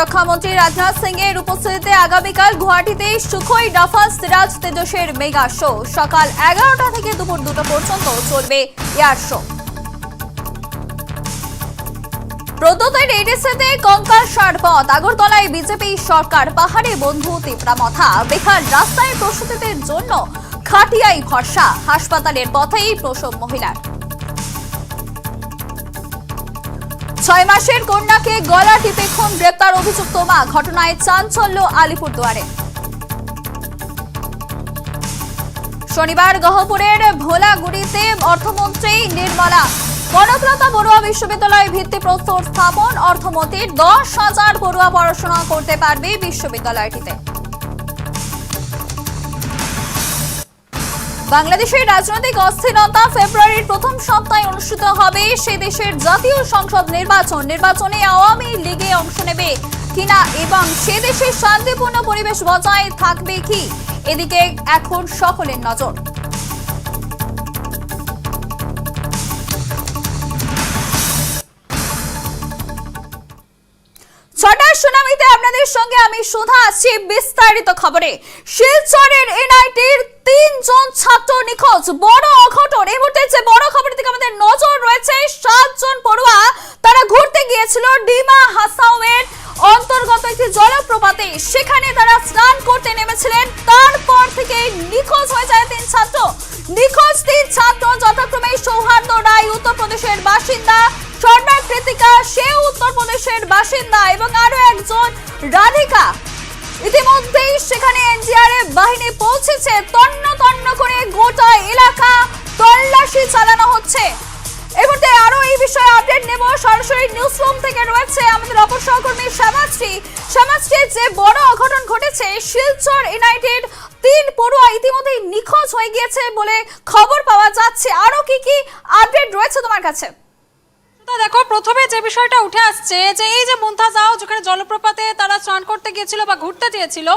প্রতিরক্ষা মন্ত্রী রাজনাথ সিং এর উপস্থিতিতে আগামীকাল গুয়াহাটিতে সুখই রাফাল সিরাজ তেজসের মেগা শো। সকাল এগারোটা থেকে দুপুর দুটো পর্যন্ত চলবে এয়ার শো। প্রদ্যোতের এডিসিতে কঙ্কাল সারপথ আগরতলায় বিজেপি সরকার, পাহাড়ে বন্ধু তিপ্রামথা বেকার রাস্তায় প্রসূতিদের জন্য খাটিয়াই ভরসা। হাসপাতালের পথেই প্রসব মহিলার। ছয় মাসের কন্যাকে গলা টিপে খুন, গ্রেপ্তার অভিযুক্ত মা। ঘটনায় চাঞ্চল্য আলিপুরদুয়ারে। শনিবার গহপুরের ভোলাগুড়িতে অর্থমন্ত্রী নির্মলা কনকলতা বড়ুয়া বিশ্ববিদ্যালয়ে ভিত্তিপ্রস্তর স্থাপন। অর্থমন্ত্রীর দশ হাজার পড়ুয়া পড়াশোনা করতে পারবে বিশ্ববিদ্যালয়টিতে। বাংলাদেশের রাজনৈতিক অস্থিরতা ফেব্রুয়ারির প্রথম সপ্তাহে অনুষ্ঠিত হবে। সে দেশের জাতীয় সংসদ নির্বাচন। নির্বাচনে আওয়ামী লীগে অংশ নেবে কিনা এবং সে দেশে শান্তিপূর্ণ পরিবেশ বজায় থাকবে কি? এদিকে এখন সকলের নজর। ছটার সুনামিতে আপনাদের সঙ্গে আমি সুধা আছি বিস্তারিত খবরে। শিলচরের এনআইটির তিনজন ছাত্র নিখোঁজ। বড় অঘটন, এই মুহূর্তে যে বড় খবরের দিকে আমাদের নজর রয়েছে, সাতজন পড়ুয়া তারা ঘুরতে গিয়েছিল ডিমা হাসাওয়ের অন্তর্গত একটি জলপ্রপাতে। সেখানে তারা স্নান করতে নেমেছিলেন, তারপর থেকে নিখোঁজ হয়ে যায় তিন ছাত্র। নিখোঁজ তিন ছাত্র যথাক্রমে সৌহার্দ্য রায়, উত্তরপ্রদেশের বাসিন্দা কৃতিকা সেও উত্তরপ্রদেশের বাসিন্দা এবং আরও একজন রাধিকা। ইতিমধ্যেই সেখানে এনডিআরএফ বাহিনী পৌঁছেছে। তন্ন তন্ন করে গোটা এলাকা তল্লাশি চালানো হচ্ছে। এই আরও এই বিষয়ে আপডেট নেব। সরাসরি নিউজ রুম থেকে রয়েছে আমাদের অপর সহকর্মী শ্যামাশ্রী। শ্যামাশ্রী, যে বড় অঘটন ঘটেছে, শিলচর ইউনাইটেড তিন পড়ুয়া ইতিমধ্যেই নিখোঁজ হয়ে গিয়েছে বলে খবর পাওয়া যাচ্ছে। আরও কি কি আপডেট রয়েছে তোমার কাছে? দেখো, প্রথমে যে বিষয়টা উঠে আসছে, যে এই যে মুন্তাজাও যেখানে জলপ্রপাতে তারা স্নান করতে গিয়েছিল বা ঘুরতে চেয়েছিল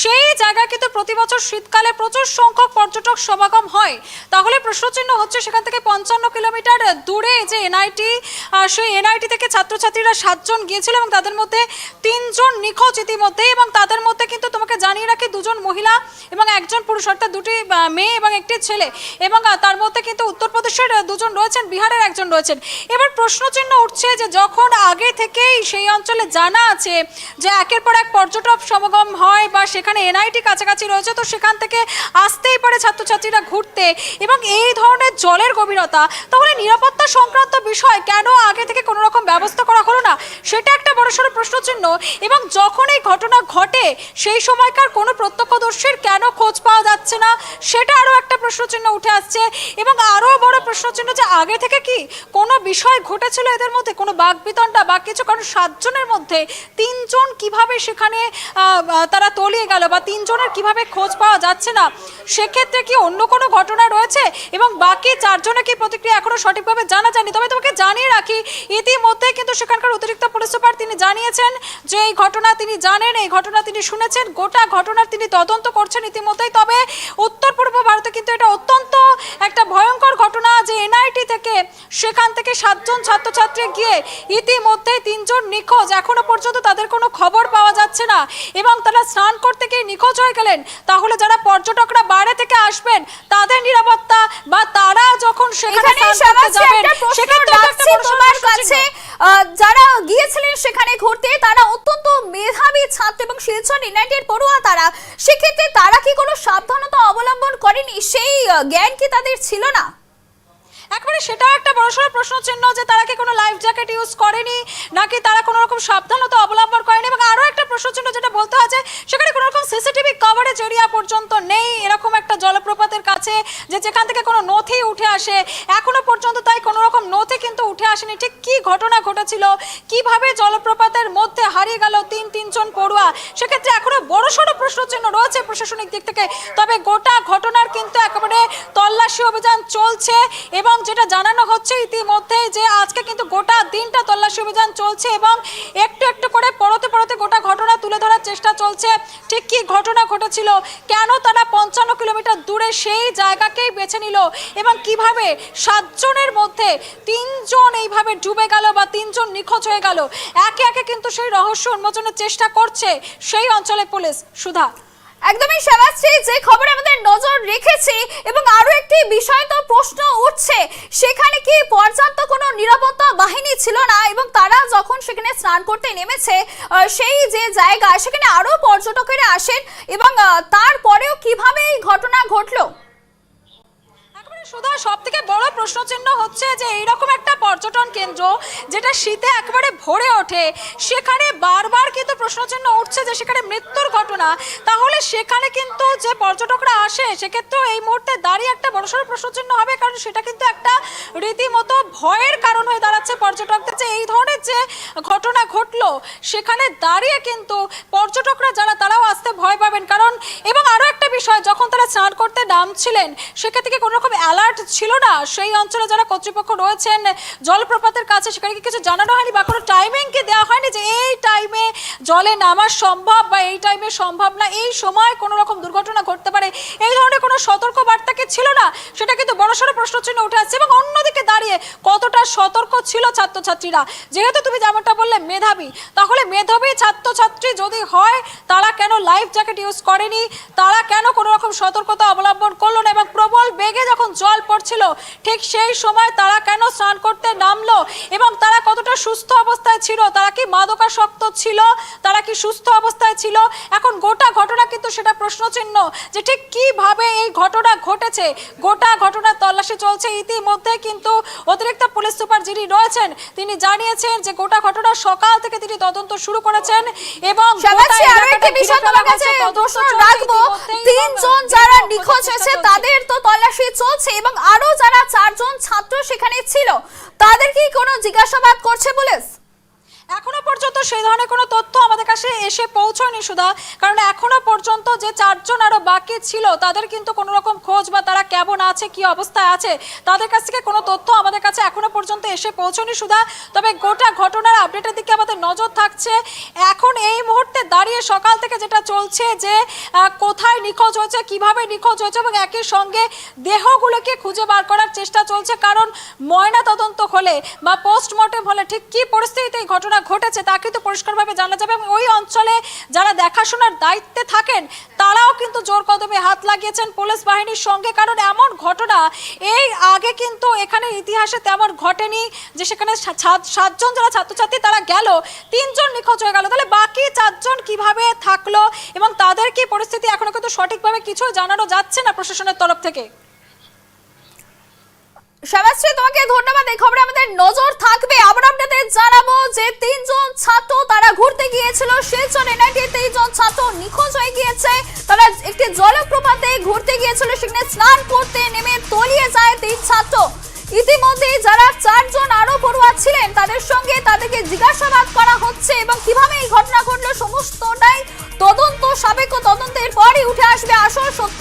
সেই জায়গায় কিন্তু প্রতি বছর শীতকালে প্রচুর সংখ্যক পর্যটক সমাগম হয়। তাহলে প্রশ্নচিহ্ন হচ্ছে, সেখান থেকে পঞ্চান্ন কিলোমিটার দূরে যে এনআইটি সেই এনআইটি থেকে ছাত্রছাত্রীরা সাতজন গিয়েছিল এবং তাদের মধ্যে তিনজন নিখোঁজ ইতিমধ্যে এবং তাদের মধ্যে কিন্তু তোমাকে জানিয়ে রাখি, দুজন মহিলা এবং একজন পুরুষ, অর্থাৎ দুটি মেয়ে এবং একটি ছেলে এবং তার মধ্যে কিন্তু উত্তরপ্রদেশের দুজন রয়েছেন, বিহারের একজন রয়েছেন। এবার প্রশ্নচিহ্ন উঠছে যে যখন আগে থেকেই সেই অঞ্চলে জানা আছে যে একের পর এক পর্যটক সমাগম হয় বা সেখানে এনআইটি কাছাকাছি রয়েছে, তো সেখান থেকে আসতেই পারে ছাত্রছাত্রীরা ঘুরতে। এবং এই ধরনের জলের গভীরতা, তাহলে নিরাপত্তা সংক্রান্ত বিষয় কেন আগে থেকে কোনো রকম ব্যবস্থা করা হলো না? সেটা একটা বড়সড় প্রশ্নচিহ্ন এবং যখন এই ঘটনা ঘটে, সেই সময়কার কোনো প্রত্যক্ষদর্শীর কেন খোঁজ পাওয়া যাচ্ছে না? সেটা আরও একটা প্রশ্নচিহ্ন উঠে আসছে। এবং আরও বড় প্রশ্নচিহ্ন যে আগে থেকে কি কোনো বিষয় ঘটেছিল এদের মধ্যে কোনো বাগবিতণ্ডা বা কিছু, কারণ সাতজনের মধ্যে তিনজন কীভাবে সেখানে তারা তলিয়ে গেল বা তিনজনের কীভাবে খোঁজ পাওয়া যাচ্ছে না, সেক্ষেত্রে কি অন্য কোনো ঘটনা রয়েছে? এবং বাকি চারজনের কি প্রতিক্রিয়া এখনও সঠিকভাবে জানা যায়নি? তবে তোমাকে জানিয়ে রাখি ইতিমধ্যে কিন্তু সেখানকার অতিরিক্ত পুলিশ সুপার তিনি জানিয়েছেন যে এই ঘটনা তিনি জানেন, এই ঘটনা তিনি শুনেছেন, গোটা ঘটনার তিনি তদন্ত করছেন ইতিমধ্যেই। তবে উত্তর পূর্ব ভারতে কিন্তু এটা অত্যন্ত একটা ভয়ঙ্কর ঘটনা যে এনআইটি থেকে সেখান থেকে সাতজন ছাত্রছাত্রী গিয়ে ইতিমধ্যে তিনজন নিখোঁজ। এখনও পর্যন্ত তাদের কোনো খবর পাওয়া যাচ্ছে না। এবং তারা স্নান করতে গিয়ে নিখোঁজ হয়ে গেলেন। তাহলে যারা পর্যটকরা বাইরে থেকে আসবেন তাদের নিরাপত্তা বা তারা যখন সেখানে যাবেন তোমার কাছে। যারা গিয়েছিলেন সেখানে ঘুরতে তারা অত্যন্ত মেধাবী ছাত্র এবং শিলচর ইউনাইটেড পড়ুয়া তারা। সেক্ষেত্রে তারা কি কোনো সাবধানতা অবলম্বন করেনি? সেই জ্ঞান কি তাদের ছিল না? একবারে সেটাও একটা বড়সড় প্রশ্ন চিহ্ন যে তারা কি কোনো লাইফ জ্যাকেট ইউজ করেনি, নাকি তারা কোনো রকম সাবধানতা অবলম্বন করেনি প্রশ্ন যেটা বলতে হয় যে সেখানে কোনো রকম সিসিটিভি কভারেজ এরিয়া পর্যন্ত নেই। এরকম একটা জলপ্রপাতের কাছে যে যেখান থেকে কোনো নথি উঠে আসে, এখনও পর্যন্ত তাই কোনো রকম নথি কিন্তু উঠে আসেনি। ঠিক কি ঘটনা ঘটেছিল? কীভাবে জলপ্রপাতের মধ্যে হারিয়ে গেল তিন তিনজন পড়ুয়া? সেক্ষেত্রে এখনও বড়সড় প্রশ্ন চিহ্ন রয়েছে প্রশাসনিক দিক থেকে। তবে গোটা ঘটনার কিন্তু একেবারে তল্লাশি অভিযান চলছে এবং যেটা জানানো হচ্ছে ইতিমধ্যে যে আজকে কিন্তু গোটা দিনটা তল্লাশি অভিযান চলছে এবং একটু একটু করে পরতে পরতে চলছে ঠিক কি ঘটনা ঘটেছিল? কেন তারা পঞ্চান্ন কিলোমিটার দূরে সেই জায়গাকেই বেছে নিল? এবং কীভাবে সাতজনের মধ্যে তিনজন এইভাবে ডুবে গেল বা তিনজন নিখোঁজ হয়ে গেল? একে একে কিন্তু সেই রহস্য উন্মোচনের চেষ্টা করছে সেই অঞ্চলে পুলিশ। সুধা। একদমই শ্যামাশ্রী যে খবরে আমাদের নজর রেখেছি এবং আরও একটি বিষয় তো প্রশ্ন উঠছে, সেখানে কি পর্যাপ্ত কোনো নিরাপত্তা বাহিনী ছিল না এবং তারা যখন সেখানে স্নান করতে নেমেছে সেই যে জায়গা সেখানে আরও পর্যটকেরা আসেন এবং তারপরেও কীভাবে এই ঘটনা ঘটলো? সুধা সব থেকে বড় প্রশ্নচিহ্ন হচ্ছে যে এইরকম একটা পর্যটন কেন্দ্র যেটা শীতে একেবারে ভরে ওঠে, সেখানে বারবার কিন্তু প্রশ্নচিহ্ন উঠছে যে সেখানে মৃত্যুর ঘটনা। তাহলে সেখানে কিন্তু যে পর্যটকরা আসে, সেক্ষেত্রেও এই মুহূর্তে দাঁড়িয়ে একটা বড়সড় প্রশ্নচিহ্ন হবে, কারণ সেটা কিন্তু একটা রীতিমতো ভয়ের কারণ হয়ে দাঁড়াচ্ছে পর্যটকদের যে এই ধরনের যে ঘটনা ঘটলো, সেখানে দাঁড়িয়ে কিন্তু পর্যটকরা যারা, তারাও আসতে ভয় পাবেন। কারণ, এবং আরও একটা বিষয়, যখন তারা স্নান করতে নামছিলেন, সেক্ষেত্রে কোনো রকম অ্যালার্ট ছিল না। সেই অঞ্চলে যারা কর্তৃপক্ষ রয়েছেন, জলপ্রপাতের কাছে সেখানে কি কিছু জানানো হয়নি বা কোনো টাইমিং কি দেওয়া হয়নি যে এই টাইমে জলে নামা সম্ভব বা এই টাইমে সম্ভব না, এই সময় কোনো রকম দুর্ঘটনা ঘটতে পারে? এই ধরনের কোনো সতর্ক বার্তা কি ছিল না? সেটা কিন্তু বড়সড় প্রশ্নচিহ্ন উঠে আসছে এবং অন্যদিকে দাঁড়িয়ে কতটা সতর্ক ছিল ছাত্রছাত্রীরা? যেহেতু তুমি যেমনটা বললে মেধাবী, তাহলে মেধাবী ছাত্রছাত্রী যদি হয়, তারা কেন লাইফ জ্যাকেট ইউজ করেনি? তারা কেন কোনো রকম সতর্কতা অবলম্বন করল না? এবং প্রবল বেগে যখন জল পড়ছিল, ঠিক সেই সময় তারা কেন স্নান করতে নামলো? এবং তারা কতটা সুস্থ অবস্থায় ছিল? তারা কি মাদকাসক্ত ছিল? তারা কি সুস্থ অবস্থায় ছিল? এখন গোটা ঘটনা কিন্তু সেটা প্রশ্নচিহ্ন যে ঠিক কীভাবে এই ঘটনা ঘটেছে। গোটা ঘটনার তল্লাশি চলছে ইতিমধ্যে কিন্তু অতিরিক্ত পুলিশ সুপার যিনি রয়েছেন তিনি জানিয়েছেন যে গোটা ঘটনা সকাল থেকে তিনি তদন্ত শুরু করেছেন এবং তিনজন যারা নিখোঁজ হয়েছে তাদের তো তল্লাশি চলছে এবং আরও যারা চারজন ছাত্র সেখানে ছিল তাদের কি কোনো জিজ্ঞাসাবাদ করছে পুলিশ? এখনও পর্যন্ত সেই ধরনের কোনো তথ্য আমাদের কাছে এসে পৌঁছয়নি সুধা। কারণ এখনও পর্যন্ত যে চারজন আরও বাকি ছিল, তাদের কিন্তু কোনো রকম খোঁজ বা তারা কেমন আছে, কি অবস্থায় আছে, তাদের কাছ থেকে কোনো তথ্য আমাদের কাছে এখনও পর্যন্ত এসে পৌঁছয়নি সুধা। তবে গোটা ঘটনার আপডেটের দিকে আমাদের নজর থাকছে। এখন এই মুহূর্তে দাঁড়িয়ে সকাল থেকে যেটা চলছে যে কোথায় নিখোঁজ হয়েছে, কীভাবে নিখোঁজ হয়েছে এবং একই সঙ্গে দেহগুলোকে খুঁজে বার করার চেষ্টা চলছে। কারণ ময়না তদন্ত হলে বা পোস্টমর্টেম হলে ঠিক কি পরিস্থিতিতে এই ঘটনা ঘটেছে তা কিন্তু পরিষ্কারভাবে জানা যাবে এবং ওই অঞ্চলে যারা দেখাশোনার দায়িত্বে থাকেন, তারাও কিন্তু জোর কদমে হাত লাগিয়েছেন পুলিশ বাহিনীর সঙ্গে। কারণ এমন ঘটনা, এই আগে কিন্তু এখানে ইতিহাসে তেমন ঘটেনি যে সেখানে সাতজন যারা ছাত্রছাত্রী তারা গেল, তিনজন নিখোঁজ হয়ে গেল। তাহলে বাকি চারজন কীভাবে থাকল এবং তাদের কি পরিস্থিতি এখনও কিন্তু সঠিকভাবে কিছু জানানো যাচ্ছে না প্রশাসনের তরফ থেকে? শ্যামাশ্রী তোমাকে ধন্যবাদ। এই খবরে আমাদের নজর থাকবে। আবার আপনাদের জানাব যে তিনজন ছাত্র তারা ঘুরতে গিয়েছিল শিলচর এনআইটি তিনজন ছাত্র নিখোঁজ হয়ে গিয়েছে। তারা একটি জলপ্রপাতে ঘুরতে গিয়েছিল, সেখানে স্নান করতে নেমে তলিয়ে যায় তিন ছাত্র। ইতিমধ্যে যারা চারজন আরও পড়ুয়া ছিলেন, তাদের সঙ্গে তাদেরকে জিজ্ঞাসাবাদ করা হচ্ছে এবং কীভাবে এই ঘটনা ঘটলো, সমস্তটাই তদন্ত সাবেক তদন্তের পরই উঠে আসবে আসল সত্য।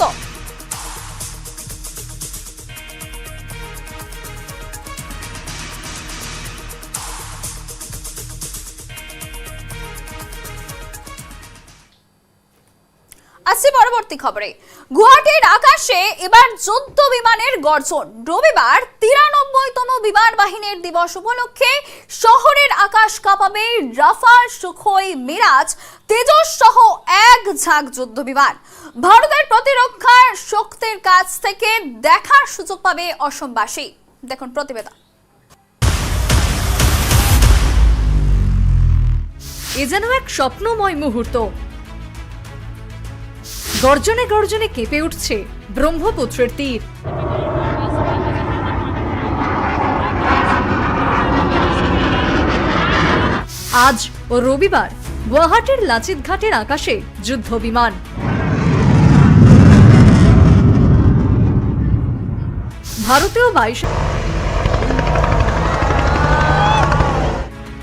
আসছি পরবর্তী খবরে। গুয়াহাটির আকাশে এবার যুদ্ধ বিমানের গর্জন। রবিবার তিরানব্বইতম বিমান বাহিনীর দিবস উপলক্ষে শহরের আকাশ কাঁপাবে রাফাল সুখোই মিরাজ, তেজস সহ এক ঝাঁক যুদ্ধ বিমান। ভারতের প্রতিরক্ষার শক্তির কাছ থেকে দেখার সুযোগ পাবে অসমবাসী। দেখুন প্রতিবেদন। এ যেন এক স্বপ্নময় মুহূর্ত। গর্জনে গর্জনে কেঁপে উঠছে ব্রহ্মপুত্রের তীর। আজ ও রবিবার গুয়াহাটির লাচিত ঘাটের আকাশে যুদ্ধ বিমান ভারতীয়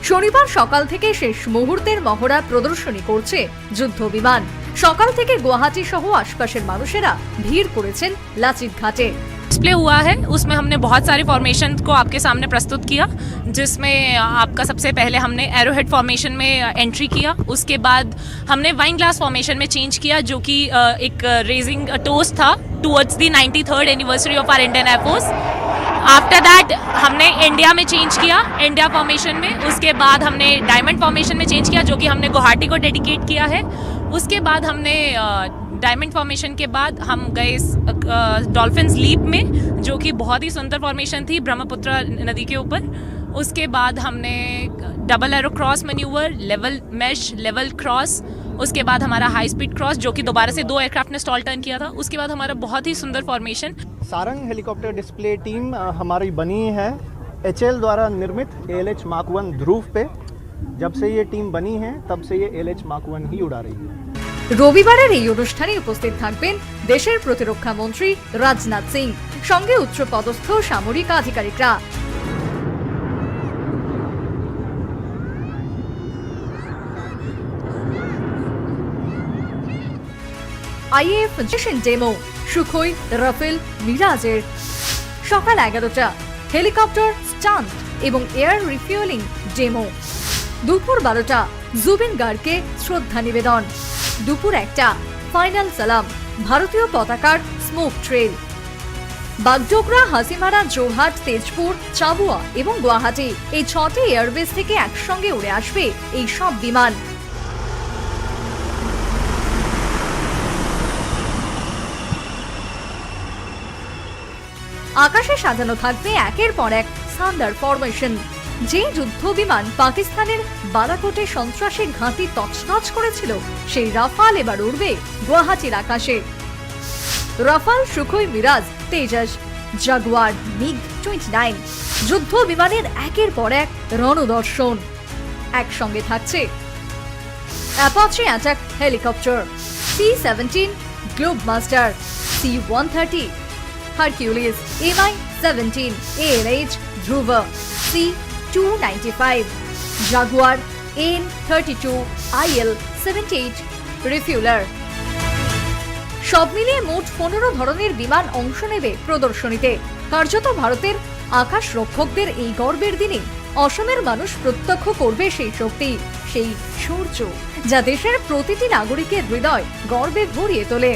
শনিবার সকাল থেকে শেষ মুহূর্তের মহড়া প্রদর্শনী করছে যুদ্ধ বিমান সকাল থেকে গুয়াহাটি সহ আশপাশের মানুষেরা ভিড় করেছেন লাচিত ঘাটে डिस्प्ले हुआ है उसमें हमने बहुत सारे फॉर्मेशन को आपके सामने प्रस्तुत किया जिसमें आपका सबसे पहले हमने एरोहेड फॉर्मेशन में एंट्री किया उसके बाद हमने वाइन ग्लास फॉर्मेशन में चेंज किया जो कि अ, एक रेजिंग टोस्ट था towards the ninety third anniversary of our Indian air force after that हमने इंडिया में चेंज किया इंडिया फॉर्मेशन में उसके बाद हमने डायमंड फॉर्मेशन में चेंज किया जो कि हमने गुवाहाटी को डेडिकेट किया है उसके बाद हमने डायमंड फॉर्मेशन के बाद हम गए डॉल्फिन्स लीप में, जो कि बहुत ही सुंदर फॉर्मेशन थी ब्रह्मपुत्र नदी के ऊपर। उसके बाद हमने double arrow cross manoeuvre level mesh level cross उसके बाद हमारा हाई स्पीड क्रॉस जो कि दोबारा से दो एयरक्राफ्ट ने स्टॉल टर्न किया था। उसके बाद हमारा बहुत ही सुंदर formation Sarang helicopter display team हमारी बनी है एचएल द्वारा निर्मित L H Mark one Dhruv पे। जब से ये टीम बनी है तब से ये एल एच मार्क वन ही उड़ा रही है রবিবারের এই অনুষ্ঠানে উপস্থিত থাকবেন দেশের প্রতিরক্ষা মন্ত্রী রাজনাথ সিং সঙ্গে উচ্চপদস্থ সামরিক আধিকারিকরা আইএফ জেশন ডেমো সুখোই রাফেল মিরাজের সকাল এগারোটা হেলিকপ্টার স্টান্ট এবং এয়ার রিফিউলিং ডেমো দুপুর বারোটা, জুবিন গার্গকে শ্রদ্ধা নিবেদন। দুপুর একটা, ফাইনাল সালাম, ভারতীয় পতাকার স্মোক ট্রেল। বাগডোগরা, হাসিমারা জোরহাট তেজপুর, চাবুয়া এবং গুয়াহাটি এই ছটি এয়ারবেস থেকে একসঙ্গে উড়ে আসবে এই সব বিমান। আকাশে সাজানো থাকবে একের পর এক সান্দার ফরমেশন যে যুদ্ধ বিমান পাকিস্তানের বালাকোটে সন্ত্রাসী ঘাঁটি তছনছ করেছিল, সেই রাফাল এবার উড়বে গুয়াহাটির আকাশে। Rafale, Sukhoi, Mirage, Tejas, Jaguar, MiG twenty nine যুদ্ধ বিমানের একের পর এক রণদর্শন। একসঙ্গে থাকছে Apache attack helicopter, C seventeen Globemaster, C one thirty Hercules MI seventeen ALH Dhruv, C two ninety five Jaguar N thirty two IL seventy eight refueller সব মিলিয়ে মোট পনেরো ধরনের বিমান অংশ নেবে প্রদর্শনীতে। কার্যত ভারতের আকাশ রক্ষকদের এই গর্বের দিনে অসমের মানুষ প্রত্যক্ষ করবে সেই শক্তি, সেই সূর্য, যা দেশের প্রতিটি নাগরিকের হৃদয় গর্বে ভরিয়ে তোলে।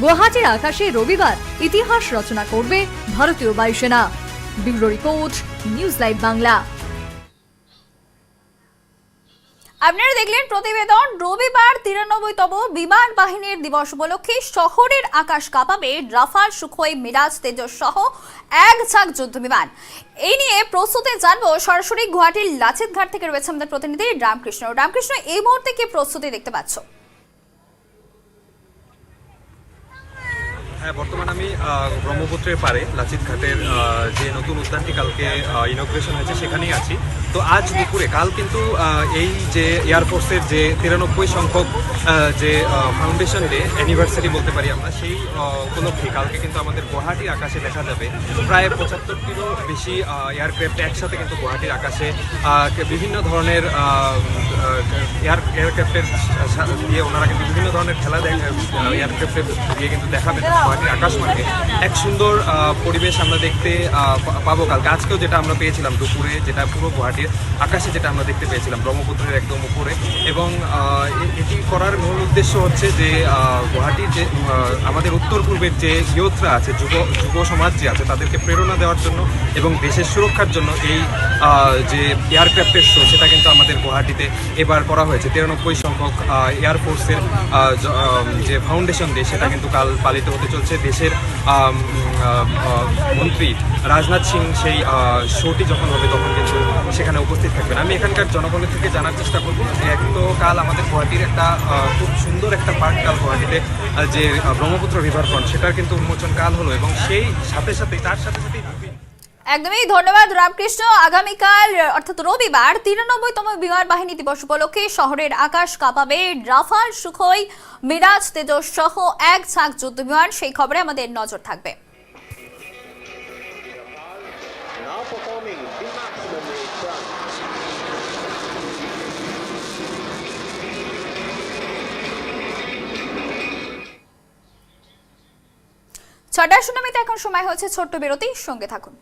গুয়াহাটির আকাশে রবিবার ইতিহাস রচনা করবে ভারতীয় বায়ুসেনা। Bureau report, news live Bangla. আপনারা দেখলেন প্রতিবেদন। রবিবার তিরানব্বইতম বিমান বাহিনীর দিবস উপলক্ষে শহরের আকাশ কাঁপাবে রাফাল, সুখোই, মিরাজ, তেজস সহ এক ঝাঁক যুদ্ধ বিমান। এই নিয়ে প্রস্তুতি জানব সরাসরি গুয়াহাটির লাচিত ঘাট থেকে রয়েছে আমাদের প্রতিনিধি রামকৃষ্ণ। রামকৃষ্ণ, এই মুহূর্তে কি প্রস্তুতি দেখতে পাচ্ছ? হ্যাঁ বর্তমান আমি ব্রহ্মপুত্রের পারে লাচিত ঘাটের যে নতুন উদ্যানটি কালকে ইনগ্রেশন হয়েছে, সেখানেই আছি। তো আজ দুপুরে, কাল কিন্তু এই যে এয়ারফোর্সের যে তিরানব্বই সংখ্যক যে ফাউন্ডেশন ডে অ্যানিভার্সারি বলতে পারি আমরা, সেই উপলক্ষে কালকে কিন্তু আমাদের গুয়াহাটির আকাশে দেখা যাবে। প্রায় পঁচাত্তরটিরও বেশি এয়ারক্রাফট একসাথে কিন্তু গুয়াহাটির আকাশে বিভিন্ন ধরনের এয়ার এয়ারক্রাফটের দিয়ে ওনারা কিন্তু বিভিন্ন ধরনের খেলা এয়ারক্রাফটের দিয়ে কিন্তু দেখাবেন। গুয়াহাটির আকাশমার্গে এক সুন্দর পরিবেশ আমরা দেখতে পাবো কালকে। আজকেও যেটা আমরা পেয়েছিলাম দুপুরে, যেটা পুরো গুয়াহাটির আকাশে যেটা আমরা দেখতে পেয়েছিলাম, ব্রহ্মপুত্রের একদম উপরে। এবং এটি করার মূল উদ্দেশ্য হচ্ছে যে গুয়াহাটির যে আমাদের উত্তর পূর্বের যে ইয়তরা আছে, যুব যুব সমাজ যে আছে, তাদেরকে প্রেরণা দেওয়ার জন্য এবং দেশের সুরক্ষার জন্য এই যে এয়ারক্রাফটের শো, সেটা কিন্তু আমাদের গুয়াহাটিতে এবার করা হয়েছে। তিরানব্বই সংখ্যক এয়ারফোর্সের যে ফাউন্ডেশন ডে সেটা কিন্তু কাল পালিত হতে চলছে দেশের মন্ত্রী রাজনাথ সিং সেই শোটি যখন হবে তখন কিন্তু সেখানে উপস্থিত থাকবেন। আমি এখানকার জনগণের থেকে জানার চেষ্টা করব এক তো কাল আমাদের গুয়াহাটির একটা খুব সুন্দর একটা পার্ক কাল গুয়াহাটিতে যে ব্রহ্মপুত্র রিভার ফ্রন্ট সেটার কিন্তু উন্মোচন কাল হলো এবং সেই সাথে সাথে, তার সাথে সাথে একদমই ধন্যবাদ রামকৃষ্ণ। আগামীকাল অর্থাৎ রবিবার তিরানব্বইতম বিমান বাহিনী দিবস উপলক্ষে শহরের আকাশ কাঁপাবে রাফাল সুখোই মিরাজ তেজস সহ এক ঝাঁক যুদ্ধ বিমান। সেই খবরে আমাদের নজর থাকবে. ছটার সুনামিতে এখন সময় হয়েছে ছোট্ট বিরতি সঙ্গে থাকুন।